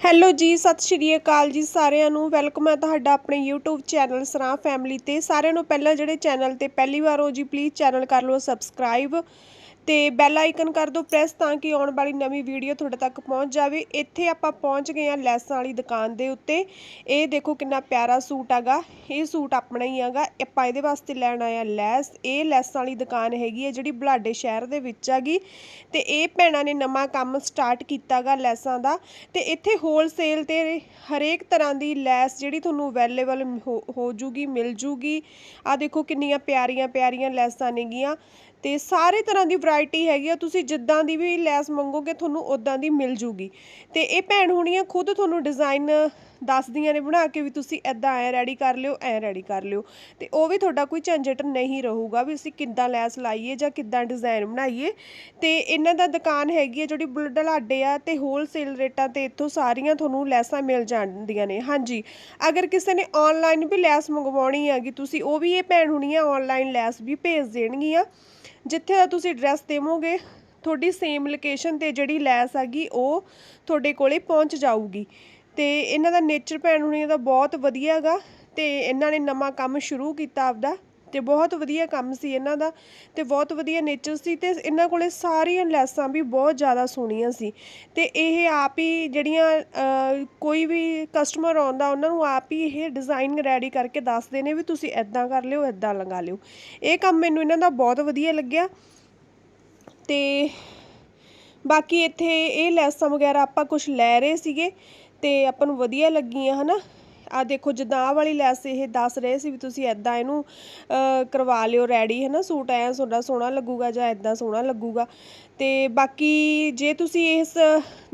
Hello ਜੀ, ਸਤਿ ਸ਼੍ਰੀ ਅਕਾਲ ਜੀ ਸਾਰਿਆਂ ਨੂੰ। ਵੈਲਕਮ ਹੈ ਤੁਹਾਡਾ ਆਪਣੇ YouTube ਚੈਨਲ ਸਰਾਂ ਫੈਮਿਲੀ ਤੇ। ਸਾਰਿਆਂ ਨੂੰ ਪਹਿਲਾਂ ਜਿਹੜੇ ਚੈਨਲ ਤੇ ਪਹਿਲੀ ਵਾਰ ਹੋ ਜੀ ਪਲੀਜ਼ ਚੈਨਲ ਕਰ ਲਓ ਸਬਸਕ੍ਰਾਈਬ ਤੇ ਬੈਲ ਆਈਕਨ ਕਰ ਦਿਓ ਪ੍ਰੈਸ ਤਾਂ ਕਿ ਆਉਣ ਵਾਲੀ ਨਵੀਂ ਵੀਡੀਓ ਤੁਹਾਡੇ ਤੱਕ ਪਹੁੰਚ ਜਾਵੇ। ਇੱਥੇ ਆਪਾਂ ਪਹੁੰਚ ਗਏ ਆ ਲੈਸਾਂ ਵਾਲੀ ਦੁਕਾਨ ਦੇ ਉੱਤੇ। ਇਹ ਦੇਖੋ ਕਿੰਨਾ ਪਿਆਰਾ ਸੂਟ ਹੈਗਾ। ਇਹ ਸੂਟ ਆਪਣਾ ਹੀ ਹੈਗਾ। ਆਪਾਂ ਇਹਦੇ ਵਾਸਤੇ ਲੈਣ ਆਇਆ ਲੈਸ। ਇਹ ਲੈਸਾਂ ਵਾਲੀ ਦੁਕਾਨ ਹੈਗੀ ਹੈ, ਜਿਹੜੀ ਬੁਲਾਡੇ ਸ਼ਹਿਰ ਦੇ ਵਿੱਚ ਹੈਗੀ। ਤੇ ਇਹ ਭੈਣਾਂ ਨੇ ਨਵਾਂ ਕੰਮ ਸਟਾਰਟ ਕੀਤਾਗਾ ਲੈਸਾਂ ਦਾ। ਤੇ ਇੱਥੇ ਹੋਲਸੇਲ ਤੇ ਹਰੇਕ ਤਰ੍ਹਾਂ ਦੀ ਲੈਸ ਜਿਹੜੀ ਤੁਹਾਨੂੰ ਅਵੇਲੇਬਲ ਹੋ ਜੂਗੀ, ਮਿਲ ਜੂਗੀ। ਆ ਦੇਖੋ ਕਿੰਨੀਆਂ ਪਿਆਰੀਆਂ ਪਿਆਰੀਆਂ ਲੈਸਾਂ ਨੇਗੀਆਂ। ਤੇ ਸਾਰੇ ਤਰ੍ਹਾਂ ਦੀ ਵੈਰਾਈਟੀ ਹੈਗੀ ਆ, ਤੁਸੀਂ ਜਿੱਦਾਂ ਦੀ ਵੀ ਲੈਸ ਮੰਗੋਗੇ, ਤੁਹਾਨੂੰ ਉਦਾਂ ਦੀ ਮਿਲ ਜੂਗੀ। ਤੇ ਇਹ ਭੈਣ ਹੋਣੀਆਂ ਖੁਦ ਤੁਹਾਨੂੰ ਡਿਜ਼ਾਈਨ ਦੱਸਦੀਆਂ ਨੇ ਬਣਾ ਕੇ ਵੀ ਤੁਸੀਂ ਐਦਾਂ ਐ ਰੈਡੀ ਕਰ ਲਿਓ, ਐ ਰੈਡੀ ਕਰ ਲਿਓ। ਤੇ ਉਹ ਵੀ ਤੁਹਾਡਾ ਕੋਈ ਝੰਜਟ ਨਹੀਂ ਰਹੂਗਾ ਵੀ ਅਸੀਂ ਕਿੱਦਾਂ ਲੈਸ ਲਾਈਏ ਜਾਂ ਕਿੱਦਾਂ ਡਿਜ਼ਾਈਨ ਬਣਾਈਏ। ਤੇ ਇਹਨਾਂ ਦਾ ਦੁਕਾਨ ਹੈਗੀ ਹੈ ਜਿਹੜੀ ਬੁਲਡਲਾਡੇ ਆ ਤੇ ਹੋਲਸੇਲ ਰੇਟਾਂ ਤੇ ਇੱਥੋਂ ਸਾਰੀਆਂ ਤੁਹਾਨੂੰ ਲੈਸਾਂ ਮਿਲ ਜਾਂਦੀਆਂ ਨੇ। ਹਾਂਜੀ, ਅਗਰ ਕਿਸੇ ਨੇ ਆਨਲਾਈਨ ਵੀ ਲੈਸ ਮੰਗਵਾਉਣੀ ਹੈਗੀ, ਤੁਸੀਂ ਉਹ ਵੀ ਇਹ ਭੈਣ ਹੋਣੀਆਂ ਆਨਲਾਈਨ ਲੈਸ ਵੀ ਭੇਜ ਦੇਣਗੀਆਂ। ਜਿੱਥੇ ਦਾ ਤੁਸੀਂ ਐਡਰੈਸ ਦੇਵੋਗੇ, ਤੁਹਾਡੀ ਸੇਮ ਲੋਕੇਸ਼ਨ ਤੇ ਜਿਹੜੀ ਲੈਸ ਹੈਗੀ, ਉਹ ਤੁਹਾਡੇ ਕੋਲੇ ਪਹੁੰਚ ਜਾਊਗੀ। ਤੇ ਇਹਨਾਂ ਦਾ ਨੇਚਰ ਭੈਣ ਹੁਣੀ ਦਾ ਬਹੁਤ ਵਧੀਆ ਹੈਗਾ, ਤੇ ਇਹਨਾਂ ਨੇ ਨਵਾਂ ਕੰਮ ਸ਼ੁਰੂ ਕੀਤਾ ਆਪਦਾ। ਤੇ ਬਹੁਤ ਵਧੀਆ ਕੰਮ ਸੀ ਇਹਨਾਂ ਦਾ ਤੇ ਬਹੁਤ ਵਧੀਆ ਨੇਚਰ ਸੀ ਤੇ ਇਹਨਾਂ ਕੋਲੇ ਸਾਰੀਆਂ ਲੈਸਾਂ ਵੀ ਬਹੁਤ ਜ਼ਿਆਦਾ ਸੋਹਣੀਆਂ ਸੀ ਤੇ ਇਹ ਆਪ ਹੀ ਜਿਹੜੀਆਂ ਕੋਈ ਵੀ ਕਸਟਮਰ ਆਉਂਦਾ ਉਹਨਾਂ ਨੂੰ ਆਪ ਹੀ ਇਹ ਡਿਜ਼ਾਈਨ ਰੈਡੀ ਕਰਕੇ ਦੱਸਦੇ ਨੇ ਵੀ ਤੁਸੀਂ ਐਦਾਂ ਕਰ ਲਿਓ ਐਦਾਂ ਲਗਾ ਲਿਓ। ਇਹ ਕੰਮ ਮੈਨੂੰ ਇਹਨਾਂ ਦਾ ਬਹੁਤ ਵਧੀਆ ਲੱਗਿਆ ਤੇ ਬਾਕੀ ਇੱਥੇ ਇਹ ਲੈਸਾਂ ਵਗੈਰਾ ਆਪਾਂ ਕੁਝ ਲੈ ਰਹੇ ਸੀਗੇ ਤੇ ਆਪਾਂ ਨੂੰ ਵਧੀਆ ਲੱਗੀਆਂ, ਹਨਾ? ਆ ਦੇਖੋ, ਜਿੱਦਾਂ ਆਹ ਵਾਲੀ ਲੈਸ ਇਹ ਦੱਸ ਰਹੇ ਸੀ ਵੀ ਤੁਸੀਂ ਐਦਾਂ ਇਹਨੂੰ ਕਰਵਾ ਲਿਓ ਰੈਡੀ ਹੈ ਨਾ ਸੂਟ ਐ ਤੁਹਾਡਾ ਸੋਹਣਾ ਲੱਗੂਗਾ ਜਾਂ ਐਦਾਂ ਸੋਹਣਾ ਲੱਗੂਗਾ। ਤੇ ਬਾਕੀ ਜੇ ਤੁਸੀਂ ਇਸ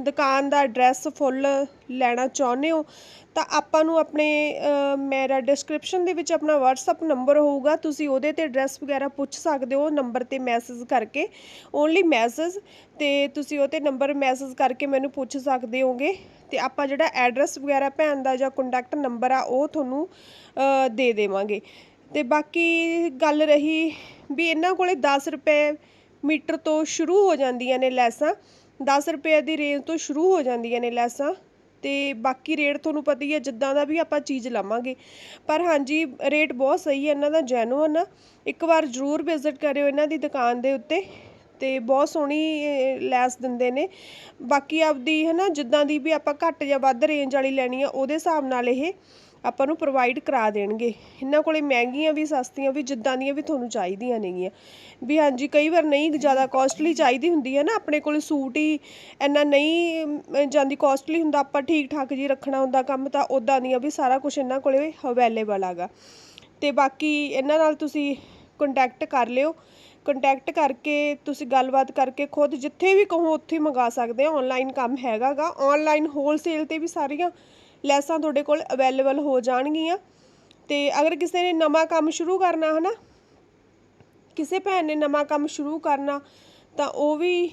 ਦੁਕਾਨ ਦਾ ਐਡਰੈਸ ਫੁੱਲ ਲੈਣਾ ਚਾਹੁੰਦੇ ਹੋ, ਤਾਂ ਆਪਾਂ ਨੂੰ ਆਪਣੇ ਮੇਰਾ ਡਿਸਕ੍ਰਿਪਸ਼ਨ ਦੇ ਵਿੱਚ ਆਪਣਾ WhatsApp ਨੰਬਰ ਹੋਊਗਾ। ਤੁਸੀਂ ਉਹਦੇ ਤੇ ਐਡਰੈਸ ਵਗੈਰਾ ਪੁੱਛ ਸਕਦੇ ਹੋ ਨੰਬਰ ਤੇ ਮੈਸੇਜ ਕਰਕੇ। ਓਨਲੀ ਮੈਸੇਜ ਤੇ ਤੁਸੀਂ ਉਹ ਤੇ ਨੰਬਰ ਮੈਸੇਜ ਕਰਕੇ ਮੈਨੂੰ ਪੁੱਛ ਸਕਦੇ ਹੋਗੇ। ਤੇ ਆਪਾਂ ਜਿਹੜਾ ਐਡਰੈਸ ਵਗੈਰਾ ਭੈਣ ਦਾ ਜਾਂ ਕੰਟੈਕਟ ਨੰਬਰ ਆ, ਉਹ ਤੁਹਾਨੂੰ ਦੇ ਦੇਵਾਂਗੇ। ਤੇ ਬਾਕੀ ਗੱਲ ਰਹੀ ਵੀ ਇਹਨਾਂ ਕੋਲੇ 10 ਰੁਪਏ ਮੀਟਰ ਤੋਂ ਸ਼ੁਰੂ ਹੋ ਜਾਂਦੀਆਂ ਨੇ ਲੈਸਾਂ। 10 ਰੁਪਏ ਦੀ ਰੇਂਜ ਤੋਂ ਸ਼ੁਰੂ ਹੋ ਜਾਂਦੀਆਂ ਨੇ ਲੈਸਾਂ ਤੇ ਬਾਕੀ ਰੇਟ ਤੁਹਾਨੂੰ ਪਤਾ ਹੀ ਹੈ ਜਿੱਦਾਂ ਦਾ ਵੀ ਆਪਾਂ ਚੀਜ਼ ਲਵਾਂਗੇ। ਪਰ ਹਾਂਜੀ, ਰੇਟ ਬਹੁਤ ਸਹੀ ਹੈ ਇਹਨਾਂ ਦਾ ਜੈਨੂਅਨ ਆ। ਇੱਕ ਵਾਰ ਜ਼ਰੂਰ ਵਿਜ਼ਿਟ ਕਰਿਓ ਇਹਨਾਂ ਦੀ ਦੁਕਾਨ ਦੇ ਉੱਤੇ। ਤੇ ਬਹੁਤ ਸੋਹਣੀ ਲੈਸ ਦਿੰਦੇ ਨੇ। ਬਾਕੀ ਆਪਦੀ ਹੈ ਨਾ ਜਿੱਦਾਂ ਦੀ ਵੀ ਆਪਾਂ ਘੱਟ ਜਾਂ ਵੱਧ ਰੇਂਜ ਵਾਲੀ ਲੈਣੀ ਆ, ਉਹਦੇ ਹਿਸਾਬ ਨਾਲ ਇਹ ਆਪਾਂ ਨੂੰ ਪ੍ਰੋਵਾਈਡ ਕਰਾ ਦੇਣਗੇ। ਇਹਨਾਂ ਕੋਲੇ ਮਹਿੰਗੀਆਂ ਵੀ, ਸਸਤੀਆਂ ਵੀ, ਜਿੱਦਾਂ ਦੀਆਂ ਵੀ ਤੁਹਾਨੂੰ ਚਾਹੀਦੀਆਂ ਨੇਗੀਆਂ। ਵੀ ਹਾਂਜੀ, ਕਈ ਵਾਰ ਨਹੀਂ ਜ਼ਿਆਦਾ ਕੋਸਟਲੀ ਚਾਹੀਦੀ ਹੁੰਦੀ ਹੈ ਨਾ, ਆਪਣੇ ਕੋਲ ਸੂਟ ਹੀ ਇੰਨਾ ਨਹੀਂ ਜਾਂਦੀ ਕੋਸਟਲੀ ਹੁੰਦਾ, ਆਪਾਂ ਠੀਕ ਠਾਕ ਜੀ ਰੱਖਣਾ ਹੁੰਦਾ ਕੰਮ, ਤਾਂ ਉਦਾਂ ਦੀਆਂ ਵੀ ਸਾਰਾ ਕੁਝ ਇਹਨਾਂ ਕੋਲੇ ਅਵੇਲੇਬਲ ਹੈਗਾ। ਤੇ ਬਾਕੀ ਇਹਨਾਂ ਨਾਲ ਤੁਸੀਂ ਕੰਟੈਕਟ ਕਰ ਲਿਓ। ਕੰਟੈਕਟ ਕਰਕੇ ਤੁਸੀਂ ਗੱਲਬਾਤ ਕਰਕੇ ਖੁਦ ਜਿੱਥੇ ਵੀ ਕਹੋ ਉੱਥੇ ਮੰਗਾ ਸਕਦੇ ਹੋ ਆਨਲਾਈਨ ਕੰਮ ਹੈਗਾਗਾ। ਆਨਲਾਈਨ ਹੋਲਸੇਲ ਤੇ ਵੀ ਸਾਰੀਆਂ ਲੈਸਾਂ ਤੁਹਾਡੇ ਕੋਲ ਅਵੇਲੇਬਲ ਹੋ ਜਾਣਗੀਆਂ। ਤੇ ਅਗਰ ਕਿਸੇ ਨੇ ਨਵਾਂ ਕੰਮ ਸ਼ੁਰੂ ਕਰਨਾ ਹੈ ਨਾ ਕਿਸੇ ਭੈਣ ਨੇ ਨਵਾਂ ਕੰਮ ਸ਼ੁਰੂ ਕਰਨਾ, ਤਾਂ ਉਹ ਵੀ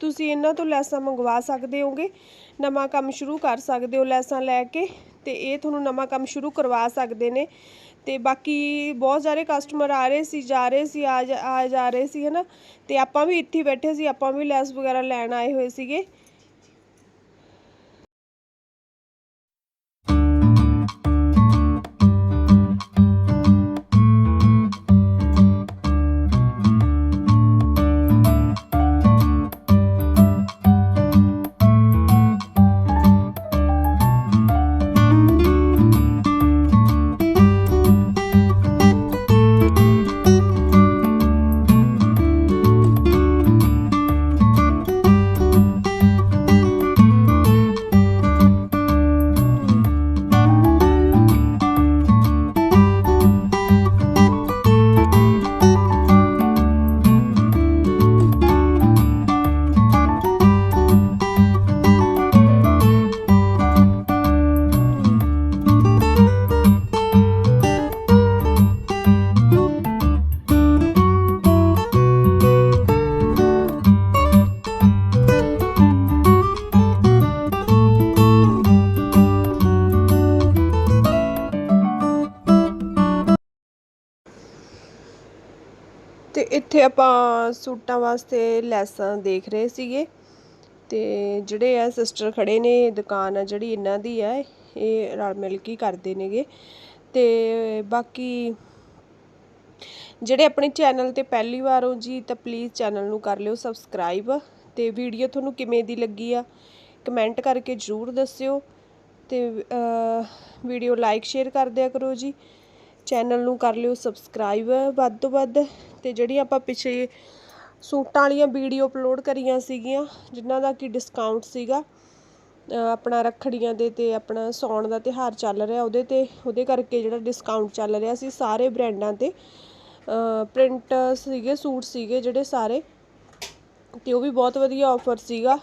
ਤੁਸੀਂ ਇਹਨਾਂ ਤੋਂ ਲੈਸਾਂ ਮੰਗਵਾ ਸਕਦੇ ਹੋਗੇ। ਨਵਾਂ ਕੰਮ ਸ਼ੁਰੂ ਕਰ ਸਕਦੇ ਹੋ ਲੈਸਾਂ ਲੈ ਕੇ। ਤੇ ਇਹ ਤੁਹਾਨੂੰ ਨਵਾਂ ਕੰਮ ਸ਼ੁਰੂ ਕਰਵਾ ਸਕਦੇ ਨੇ। ਤੇ ਬਾਕੀ ਬਹੁਤ ਸਾਰੇ ਕਸਟਮਰ ਆ ਰਹੇ ਸੀ, ਜਾ ਰਹੇ ਸੀ ਆ ਜਾ ਰਹੇ ਸੀ, ਹਨਾ। ਤੇ ਆਪਾਂ ਵੀ ਇੱਥੇ ਬੈਠੇ ਸੀ, ਆਪਾਂ ਵੀ ਲੈਸ ਵਗੈਰਾ ਲੈਣ ਆਏ ਹੋਏ ਸੀਗੇ। ਤੇ ਇੱਥੇ ਆਪਾਂ ਸੂਟਾਂ ਵਾਸਤੇ ਲੈਸਾਂ ਦੇਖ ਰਹੇ ਸੀਗੇ। ਅਤੇ ਜਿਹੜੇ ਆ ਸਿਸਟਰ ਖੜੇ ਨੇ ਦੁਕਾਨ ਆ ਜਿਹੜੀ ਇਹਨਾਂ ਦੀ ਆ, ਇਹ ਰਲ ਮਿਲ ਕੇ ਕਰਦੇ ਨੇਗੇ। ਅਤੇ ਬਾਕੀ ਜਿਹੜੇ ਆਪਣੇ ਚੈਨਲ ਤੇ ਪਹਿਲੀ ਵਾਰ ਹੋ ਜੀ, ਤਾਂ ਪਲੀਜ਼ ਚੈਨਲ ਨੂੰ ਕਰ ਲਿਓ ਸਬਸਕ੍ਰਾਈਬ ਤੇ ਵੀਡੀਓ ਤੁਹਾਨੂੰ ਕਿਵੇਂ ਦੀ ਲੱਗੀ ਆ ਕਮੈਂਟ ਕਰਕੇ ਜਰੂਰ ਦੱਸਿਓ। ਤੇ ਵੀਡੀਓ ਲਾਈਕ ਸ਼ੇਅਰ ਕਰ ਦਿਆ ਕਰੋ ਜੀ। ਚੈਨਲ ਨੂੰ ਕਰ ਲਿਓ ਸਬਸਕ੍ਰਾਈਬ ਵੱਧ ਤੋਂ ਵੱਧ ਤੇ ਜਿਹੜੀ ਆਪਾਂ ਪਿੱਛੇ ਸੂਟਾਂ ਵਾਲੀਆਂ ਵੀਡੀਓ ਅਪਲੋਡ ਕਰੀਆਂ ਸੀਗੀਆਂ, ਜਿਨ੍ਹਾਂ ਦਾ ਕਿ ਡਿਸਕਾਊਂਟ ਸੀਗਾ ਆਪਣਾ ਰੱਖੜੀਆਂ ਦੇ ਤੇ ਆਪਣਾ ਸੌਣ ਦਾ ਤਿਹਾਰ ਚੱਲ ਰਿਹਾ ਉਹਦੇ ਤੇ, ਉਹਦੇ ਕਰਕੇ ਜਿਹੜਾ ਡਿਸਕਾਊਂਟ ਚੱਲ ਰਿਹਾ ਸੀ ਸਾਰੇ ਬ੍ਰਾਂਡਾਂ ਤੇ। ਪ੍ਰਿੰਟ ਸੀਗੇ, ਸੂਟ ਸੀਗੇ ਜਿਹੜੇ ਸਾਰੇ, ਤੇ ਉਹ ਵੀ ਬਹੁਤ ਵਧੀਆ ਆਫਰ ਸੀਗਾ।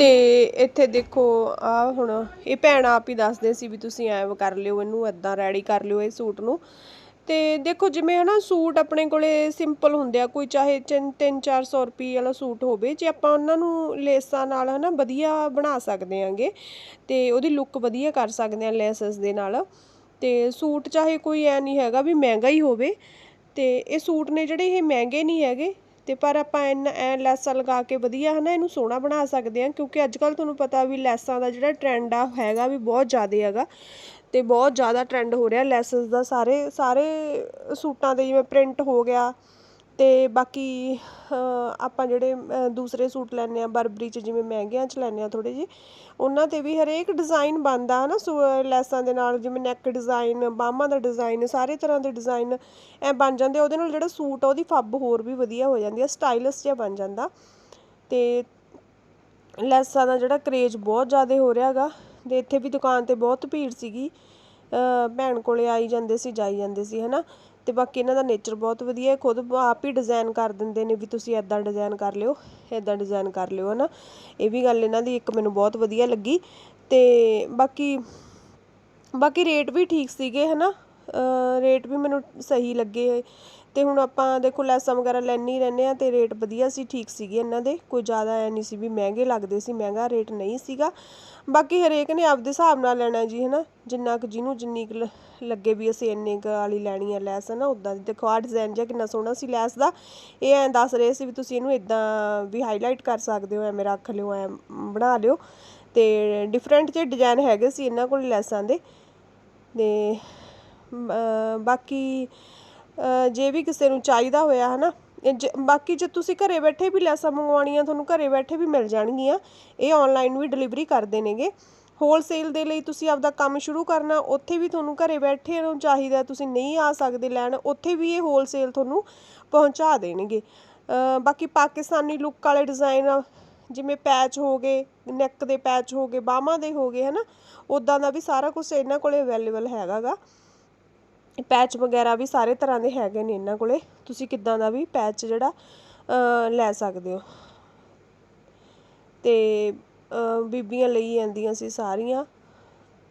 ਤੇ ਇੱਥੇ ਦੇਖੋ, ਆਹ ਹੁਣ ਇਹ ਭੈਣ ਆਪ ਹੀ ਦੱਸਦੇ ਸੀ ਵੀ ਤੁਸੀਂ ਐਂ ਕਰ ਲਿਓ, ਇਹਨੂੰ ਇੱਦਾਂ ਰੈਡੀ ਕਰ ਲਿਓ ਇਹ ਸੂਟ ਨੂੰ। ਅਤੇ ਦੇਖੋ, ਜਿਵੇਂ ਹੈ ਨਾ ਸੂਟ ਆਪਣੇ ਕੋਲੇ ਸਿੰਪਲ ਹੁੰਦੇ ਆ, ਕੋਈ ਚਾਹੇ 3-400 ਰੁਪਏ ਵਾਲਾ ਸੂਟ ਹੋਵੇ, ਜੇ ਆਪਾਂ ਉਹਨਾਂ ਨੂੰ ਲੇਸਾਂ ਨਾਲ ਹੈ ਨਾ ਵਧੀਆ ਬਣਾ ਸਕਦੇ ਆਂਗੇ ਅਤੇ ਉਹਦੀ ਲੁੱਕ ਵਧੀਆ ਕਰ ਸਕਦੇ ਹਾਂ ਲੈਸਸ ਦੇ ਨਾਲ। ਅਤੇ ਸੂਟ ਚਾਹੇ ਕੋਈ ਐ ਨਹੀਂ ਹੈਗਾ ਵੀ ਮਹਿੰਗਾ ਹੀ ਹੋਵੇ ਅਤੇ ਇਹ ਸੂਟ ਨੇ ਜਿਹੜੇ ਇਹ ਮਹਿੰਗੇ ਨਹੀਂ ਹੈਗੇ ਤੇ ਪਰ ਆਪਾਂ ਇੰਨਾ ਐ ਲੈਸਾਂ ਲਗਾ ਕੇ ਵਧੀਆ ਹਨਾ ਇਹਨੂੰ ਸੋਹਣਾ ਬਣਾ ਸਕਦੇ ਆ ਕਿਉਂਕਿ ਅੱਜ ਕੱਲ ਤੁਹਾਨੂੰ ਪਤਾ ਵੀ ਲੈਸਾਂ ਦਾ ਜਿਹੜਾ ਟ੍ਰੈਂਡ ਆ ਹੈਗਾ ਵੀ ਬਹੁਤ ਜ਼ਿਆਦਾ ਹੈਗਾ ਤੇ ਬਹੁਤ ਜ਼ਿਆਦਾ ਟ੍ਰੈਂਡ ਹੋ ਰਿਹਾ ਲੈਸਸ ਦਾ, ਸਾਰੇ ਸਾਰੇ ਸੂਟਾਂ ਦੇ ਜਿਵੇਂ ਪ੍ਰਿੰਟ ਹੋ ਗਿਆ। ਅਤੇ ਬਾਕੀ ਆਪਾਂ ਜਿਹੜੇ ਦੂਸਰੇ ਸੂਟ ਲੈਂਦੇ ਹਾਂ, ਬਰਬਰੀ ਚ ਜਿਵੇਂ ਮਹਿੰਗਿਆਂ ਚ ਲੈਂਦੇ ਹਾਂ ਥੋੜ੍ਹੇ ਜਿਹੇ, ਉਹਨਾਂ ਤੇ ਵੀ ਹਰੇਕ ਡਿਜ਼ਾਈਨ ਬਣਦਾ ਹੈ ਨਾ ਹਨਾ ਲੈਸਾਂ ਦੇ ਨਾਲ, ਜਿਵੇਂ ਨੈਕ ਡਿਜ਼ਾਈਨ ਬਾਹਾਂ ਦਾ ਡਿਜ਼ਾਈਨ ਸਾਰੇ ਤਰ੍ਹਾਂ ਦੇ ਡਿਜ਼ਾਈਨ ਐਂ ਬਣ ਜਾਂਦੇ, ਉਹਦੇ ਨਾਲ ਜਿਹੜਾ ਸੂਟ ਆ, ਉਹਦੀ ਫੱਬ ਹੋਰ ਵੀ ਵਧੀਆ ਹੋ ਜਾਂਦੀ ਆ ਸਟਾਈਲਿਸ਼ ਜਿਹਾ ਬਣ ਜਾਂਦਾ। ਅਤੇ ਲੈਸਾਂ ਦਾ ਜਿਹੜਾ ਕਰੇਜ ਬਹੁਤ ਜ਼ਿਆਦਾ ਹੋ ਰਿਹਾ ਰਿਹਾਗਾ ਅਤੇ ਇੱਥੇ ਵੀ ਦੁਕਾਨ ਤੇ ਬਹੁਤ ਭੀੜ ਸੀਗੀ ਭੈਣ ਕੋਲੇ ਆਈ ਜਾਂਦੇ ਸੀ, ਜਾਈ ਜਾਂਦੇ ਸੀ ਹੈ ਨਾ ਅਤੇ ਬਾਕੀ ਇਹਨਾਂ ਦਾ ਨੇਚਰ ਬਹੁਤ ਵਧੀਆ ਹੈ। ਖੁਦ ਆਪ ਹੀ ਡਿਜ਼ਾਈਨ ਕਰ ਦਿੰਦੇ ਨੇ ਵੀ ਤੁਸੀਂ ਐਦਾਂ ਡਿਜ਼ਾਈਨ ਕਰ ਲਿਓ ਐਦਾਂ ਡਿਜ਼ਾਈਨ ਕਰ ਲਿਓ, ਹਨਾ। ਇਹ ਵੀ ਗੱਲ ਇਹਨਾਂ ਦੀ ਇੱਕ ਮੈਨੂੰ ਬਹੁਤ ਵਧੀਆ ਲੱਗੀ। ਤੇ ਬਾਕੀ ਬਾਕੀ ਰੇਟ ਵੀ ਠੀਕ ਸੀਗੇ, ਹਨਾ। ਰੇਟ ਵੀ ਮੈਨੂੰ ਸਹੀ ਲੱਗੇ। ਤੇ ਹੁਣ ਆਪਾਂ ਦੇਖੋ ਲੈਸਾਂ ਵਗੈਰਾ ਲੈਣੀ ਰਹਿੰਦੇ ਆ ਤੇ ਰੇਟ ਵਧੀਆ ਸੀ, ਠੀਕ ਸੀਗੇ ਇਹਨਾਂ ਦੇ। ਕੋਈ ਜ਼ਿਆਦਾ ਐ ਨਹੀਂ ਸੀ ਵੀ ਮਹਿੰਗੇ ਲੱਗਦੇ ਸੀ, ਮਹਿੰਗਾ ਰੇਟ ਨਹੀਂ ਸੀਗਾ। ਬਾਕੀ ਹਰੇਕ ਨੇ ਆਪਦੇ ਹਿਸਾਬ ਨਾਲ ਲੈਣਾ ਜੀ, ਹਨਾ। ਜਿੰਨਾ ਕੁ ਜਿਹਨੂੰ ਜਿੰਨੀ ਕੁ ਲੱਗੇ ਵੀ ਅਸੀਂ ਇੰਨੇ ਕੁ ਵਾਲੀ ਲੈਣੀ ਆ ਲੈਸ, ਹਨਾ। ਉਦਾਂ ਦੀ ਦੇਖੋ ਆ ਡਿਜ਼ਾਈਨ ਜਿਹਾ ਕਿੰਨਾ ਸੋਹਣਾ ਸੀ ਲੈਸ ਦਾ। ਇਹ ਐਂ ਦੱਸ ਰਹੇ ਸੀ ਵੀ ਤੁਸੀਂ ਇਹਨੂੰ ਇਦਾਂ ਵੀ ਹਾਈਲਾਈਟ ਕਰ ਸਕਦੇ ਹੋ, ਐਵੇਂ ਰੱਖ ਲਿਓ, ਐ ਬਣਾ ਲਿਓ। ਤੇ ਡਿਫਰੈਂਟ ਜਿਹੇ ਡਿਜ਼ਾਈਨ ਹੈਗੇ ਸੀ ਇਹਨਾਂ ਕੋਲ ਲੈਸਾਂ ਦੇ। ਤੇ ਬਾਕੀ ਜੇ ਵੀ ਕਿਸੇ ਨੂੰ ਚਾਹੀਦਾ ਹੋਇਆ, ਹਨਾ ਬਾਕੀ ਜੇ ਤੁਸੀਂ ਘਰੇ ਬੈਠੇ ਵੀ ਲੈਸਾਂ ਮੰਗਵਾਉਣੀਆਂ, ਤੁਹਾਨੂੰ ਘਰੇ ਬੈਠੇ ਵੀ ਮਿਲ ਜਾਣਗੀਆਂ, ਇਹ ਆਨਲਾਈਨ ਵੀ ਡਿਲੀਵਰੀ ਕਰਦੇ ਨੇਗੇ। ਹੋਲਸੇਲ ਦੇ ਲਈ ਤੁਸੀਂ ਆਪਦਾ ਕੰਮ ਸ਼ੁਰੂ ਕਰਨਾ, ਉੱਥੇ ਵੀ ਤੁਹਾਨੂੰ ਘਰੇ ਬੈਠੇ ਨੂੰ ਚਾਹੀਦਾ, ਤੁਸੀਂ ਨਹੀਂ ਆ ਸਕਦੇ ਲੈਣ, ਉੱਥੇ ਵੀ ਇਹ ਹੋਲਸੇਲ ਤੁਹਾਨੂੰ ਪਹੁੰਚਾ ਦੇਣਗੇ। ਬਾਕੀ ਪਾਕਿਸਤਾਨੀ ਲੁੱਕ ਵਾਲੇ ਡਿਜ਼ਾਈਨ ਜਿਵੇਂ ਪੈਚ ਹੋ ਗਏ ਨੈਕ ਦੇ ਪੈਚ ਹੋ ਗਏ, ਬਾਹਾਂ ਦੇ ਹੋ ਗਏ, ਹਨਾ ਉਦਾਂ ਦਾ ਵੀ ਸਾਰਾ ਕੁਝ ਇਹਨਾਂ ਕੋਲੇ ਅਵੇਲੇਬਲ ਹੈਗਾਗਾ। ਪੈਚ ਵਗੈਰਾ ਵੀ ਸਾਰੇ ਤਰ੍ਹਾਂ ਦੇ ਹੈਗੇ ਨੇ ਇਹਨਾਂ ਕੋਲੇ। ਤੁਸੀਂ ਕਿੱਦਾਂ ਦਾ ਵੀ ਪੈਚ ਜਿਹੜਾ ਲੈ ਸਕਦੇ ਹੋ। ਤੇ ਬੀਬੀਆਂ ਲਈ ਜਾਂਦੀਆਂ ਸੀ ਸਾਰੀਆਂ।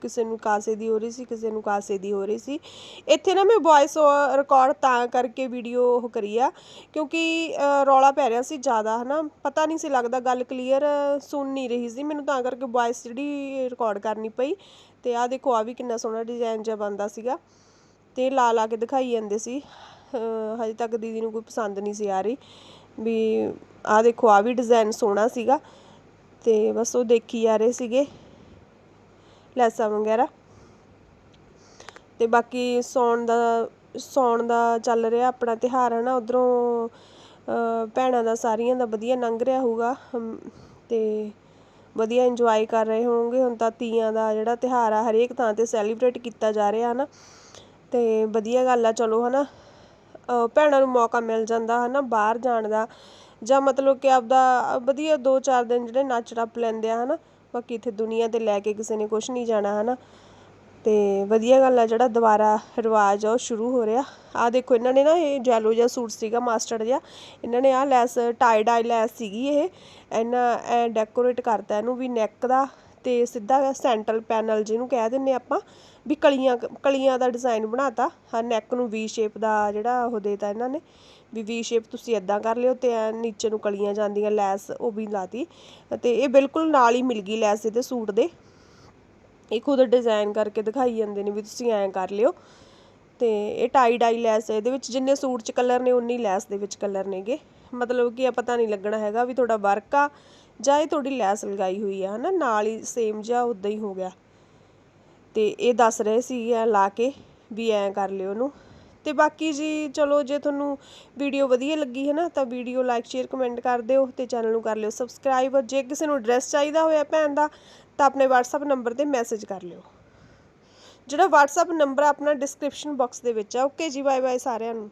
ਕਿਸੇ ਨੂੰ ਕਾਸੇ ਦੀ ਹੋ ਰਹੀ ਸੀ, ਕਿਸੇ ਨੂੰ ਕਾਸੇ ਦੀ ਹੋ ਰਹੀ ਸੀ। ਇੱਥੇ ਨਾ ਮੈਂ ਵੌਇਸ ਰਿਕਾਰਡ ਤਾਂ ਕਰਕੇ ਵੀਡੀਓ ਉਹ ਕਰੀ ਆ, ਕਿਉਂਕਿ ਰੌਲਾ ਪੈ ਰਿਹਾ ਸੀ ਜ਼ਿਆਦਾ, ਹਨਾ। ਪਤਾ ਨਹੀਂ ਸੀ ਲੱਗਦਾ ਗੱਲ ਕਲੀਅਰ ਸੁਣ ਨਹੀਂ ਰਹੀ ਸੀ। ਮੈਨੂੰ ਤਾਂ ਕਰਕੇ ਵੌਇਸ ਜਿਹੜੀ ਰਿਕਾਰਡ ਕਰਨੀ ਪਈ। ਤੇ ਆ ਦੇਖੋ ਆ ਵੀ ਕਿੰਨਾ ਸੋਹਣਾ ਡਿਜ਼ਾਈਨ ਜਿਹਾ ਬੰਦਾ ਸੀਗਾ। ਤੇ ਲਾ ਲਾ ਕੇ ਦਿਖਾਈ ਜਾਂਦੇ ਸੀ। ਹਜੇ ਤੱਕ ਦੀਦੀ ਨੂੰ ਕੋਈ ਪਸੰਦ ਨਹੀਂ ਸੀ ਆ ਰਹੀ ਵੀ ਆ ਦੇਖੋ ਆ ਵੀ ਡਿਜ਼ਾਈਨ ਸੋਹਣਾ ਸੀਗਾ। ਤੇ ਬਸ ਉਹ ਦੇਖੀ ਜਾ ਰਹੇ ਸੀਗੇ ਲੈਸਾਂ ਵਗੈਰਾ। ਤੇ ਬਾਕੀ ਸੌਣ ਦਾ ਸੌਣ ਦਾ ਚੱਲ ਰਿਹਾ ਆਪਣਾ ਤਿਹਾਰ ਹੈ ਨਾ ਉਧਰੋਂ ਭੈਣਾਂ ਦਾ, ਸਾਰੀਆਂ ਦਾ ਵਧੀਆ ਲੰਘ ਰਿਹਾ ਹੋਊਗਾ। ਤੇ ਵਧੀਆ ਇੰਜੋਏ ਕਰ ਰਹੇ ਹੋਵੋਗੇ ਹੁਣ ਤਾਂ ਤੀਆਂ ਦਾ ਜਿਹੜਾ ਤਿਹਾਰ ਆ, ਹਰੇਕ ਥਾਂ ਤੇ ਸੈਲੀਬ੍ਰੇਟ ਕੀਤਾ ਜਾ ਰਿਹਾ ਹੈ ਨਾ ਅਤੇ ਵਧੀਆ ਗੱਲ ਆ, ਚਲੋ ਹੈ ਨਾ ਭੈਣਾਂ ਨੂੰ ਮੌਕਾ ਮਿਲ ਜਾਂਦਾ ਹੈ ਨਾ ਬਾਹਰ ਜਾਣ ਦਾ। ਜਾਂ ਮਤਲਬ ਕਿ ਆਪਦਾ, ਵਧੀਆ ਦੋ ਚਾਰ ਦਿਨ ਜਿਹੜੇ ਨੱਚ ਟੱਪ ਲੈਂਦੇ ਆ ਹੈ ਨਾ ਬਾਕੀ ਇੱਥੇ ਦੁਨੀਆ ਤੇ ਲੈ ਕੇ ਕਿਸੇ ਨੇ ਕੁਛ ਨਹੀਂ ਜਾਣਾ ਹੈ ਨਾ ਅਤੇ ਵਧੀਆ ਗੱਲ ਆ, ਜਿਹੜਾ ਦੁਬਾਰਾ ਰਿਵਾਜ ਆ, ਉਹ ਸ਼ੁਰੂ ਹੋ ਰਿਹਾ। ਆ ਦੇਖੋ, ਇਹਨਾਂ ਨੇ ਨਾ ਇਹ ਜੈਲੋ ਜਿਹਾ ਸੂਟ ਸੀਗਾ ਮਾਸਟਰ ਜਿਹਾ। ਇਹਨਾਂ ਨੇ ਆ ਲੈਸ ਟਾਈ ਡਾਈ ਲੈਸ ਸੀਗੀ ਇਹ। ਇਹਨਾਂ ਐ ਡੈਕੋਰੇਟ ਕਰਤਾ ਇਹਨੂੰ ਵੀ ਨੈਕ ਦਾ। ਤੇ ਸਿੱਧਾ ਸੈਂਟਰਲ ਪੈਨਲ ਜਿਹਨੂੰ ਕਹਿ ਦਿੰਨੇ ਆਪਾਂ, ਵੀ ਕਲੀਆਂ ਕਲੀਆਂ ਦਾ ਡਿਜ਼ਾਈਨ ਬਣਾਤਾ। ਹਾਂ ਨੈਕ ਨੂੰ ਵੀ ਸ਼ੇਪ ਦਾ ਜਿਹੜਾ ਉਹ ਦੇਤਾ ਇਹਨਾਂ ਨੇ, ਵੀ ਵੀ ਸ਼ੇਪ ਤੁਸੀਂ ਇਦਾਂ ਕਰ ਲਿਓ ਤੇ ਨੀਚੇ ਨੂੰ ਕਲੀਆਂ ਜਾਂਦੀਆਂ ਲੈਸ ਉਹ ਵੀ ਲਾਤੀ। ਤੇ ਇਹ ਬਿਲਕੁਲ ਨਾਲ ਹੀ ਮਿਲ ਗਈ ਲੈਸ ਇਹਦੇ ਸੂਟ ਦੇ। ਇਹ ਖੁਦ ਡਿਜ਼ਾਈਨ ਕਰਕੇ ਦਿਖਾਈ ਜਾਂਦੇ ਨੇ ਵੀ ਤੁਸੀਂ ਐਂ ਕਰ ਲਿਓ। ਤੇ ਇਹ ਟਾਈ ਡਾਈ ਲੈਸ ਹੈ, ਇਹਦੇ ਵਿੱਚ ਜਿੰਨੇ ਸੂਟ 'ਚ ਕਲਰ ਨੇ ਉਨੀ ਲੈਸ ਦੇ ਵਿੱਚ ਕਲਰ ਨੇਗੇ। ਮਤਲਬ ਕਿ ਆ ਪਤਾ ਨਹੀਂ ਲੱਗਣਾ ਹੈਗਾ ਵੀ ਤੁਹਾਡਾ ਵਰਕ ਆ ਜਾਂ ਇਹ ਤੁਹਾਡੀ ਲੈਸ ਲਗਾਈ ਹੋਈ ਆ, ਹਨਾ? ਨਾਲ ਹੀ ਸੇਮ ਜਿਹਾ ਉਦਾਂ ਹੀ ਹੋ ਗਿਆ। ਤੇ ਇਹ ਦੱਸ ਰਹੇ ਸੀ ਐ ਲਾ ਕੇ ਵੀ ਐਂ ਕਰ ਲਿਓ ਉਹਨੂੰ। ਤੇ ਬਾਕੀ ਜੀ, ਚਲੋ, ਜੇ ਤੁਹਾਨੂੰ ਵੀਡੀਓ ਵਧੀਆ ਲੱਗੀ ਹੈ ਨਾ ਤਾਂ ਵੀਡੀਓ ਲਾਈਕ ਸ਼ੇਅਰ ਕਮੈਂਟ ਕਰ ਦਿਓ ਤੇ ਚੈਨਲ ਨੂੰ ਕਰ ਲਿਓ ਸਬਸਕ੍ਰਾਈਬ ਜੇ ਕਿਸੇ ਨੂੰ ਐਡਰੈਸ ਚਾਹੀਦਾ ਹੋਇਆ ਭੈਣ ਦਾ, ਤਾਂ ਆਪਣੇ WhatsApp ਨੰਬਰ ਤੇ ਮੈਸੇਜ ਕਰ ਲਿਓ। ਜਿਹੜਾ WhatsApp ਨੰਬਰ ਆਪਣਾ ਡਿਸਕ੍ਰਿਪਸ਼ਨ ਬਾਕਸ ਦੇ ਵਿੱਚ ਆ। ਓਕੇ ਜੀ ਬਾਏ ਬਾਏ ਸਾਰਿਆਂ ਨੂੰ।